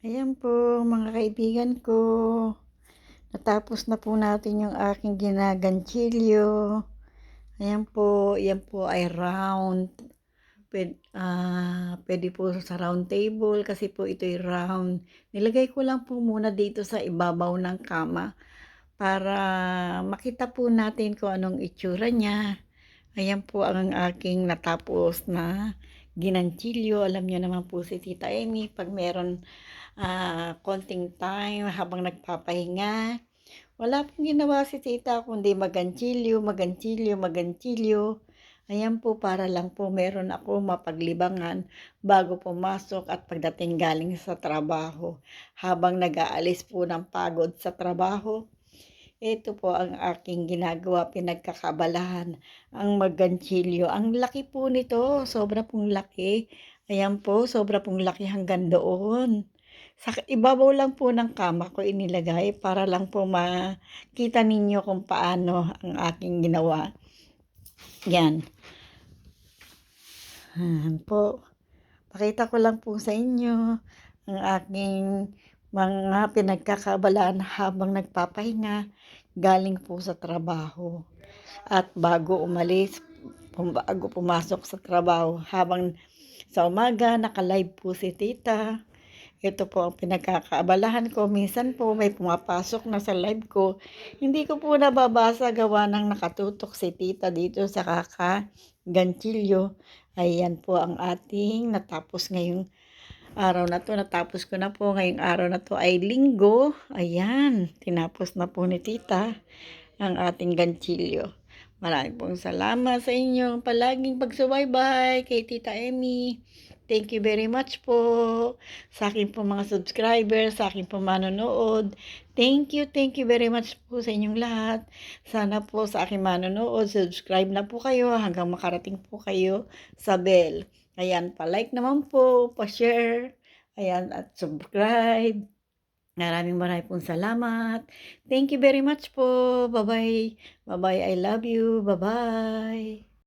Ayan po, mga kaibigan ko. Natapos na po natin yung aking ginaganchilyo. Ayan po, yan po ay round. Pwede, ah, pwede po sa round table kasi po ito'y round. Nilagay ko lang po muna dito sa ibabaw ng kama para makita po natin kung anong itsura niya. Ayan po ang aking natapos na ginanchilyo. Alam niyo naman po si Tita Amy, pag meron ah, konting time habang nagpapahinga, wala pong ginawa si Tita kundi maganchilyo, maganchilyo, maganchilyo. Ayan po, para lang po meron ako mapaglibangan bago pumasok at pagdating galing sa trabaho. Habang nag-aalis po ng pagod sa trabaho, ito po ang aking ginagawa, pinagkakabalahan, ang maganchilyo. Ang laki po nito, sobra pong laki. Ayan po, sobra pong laki hanggang doon. Sa ibabaw lang po ng kama ko inilagay para lang po makita ninyo kung paano ang aking ginawa. Yan. Yan po. Pakita ko lang po sa inyo ang aking mga pinagkakabalaan habang nagpapahinga galing po sa trabaho. At bago umalis, bago pumasok sa trabaho, habang sa umaga nakalive po si tita. Ito po ang pinagkakaabalahan ko. Minsan po may pumapasok na sa live ko. Hindi ko po nababasa gawa ng nakatutok si tita dito sa kaka ganchilyo. Ayan po ang ating natapos ngayong araw na to. Natapos ko na po ngayong araw na to ay linggo. Ayan, tinapos na po ni tita ang ating ganchilyo. Maraming pong salamat sa inyong palaging pagsubaybay kay Tita Emmy. Thank you very much po sa akin po mga subscribers, sa akin po manonood. Thank you, thank you very much po sa inyong lahat. Sana po sa akin manonood, subscribe na po kayo hanggang makarating po kayo sa bell. Ayan, pa-like naman po, pa-share, ayan, at subscribe. Maraming maraming pong salamat. Thank you very much po. Bye-bye. Bye-bye. I love you. Bye-bye.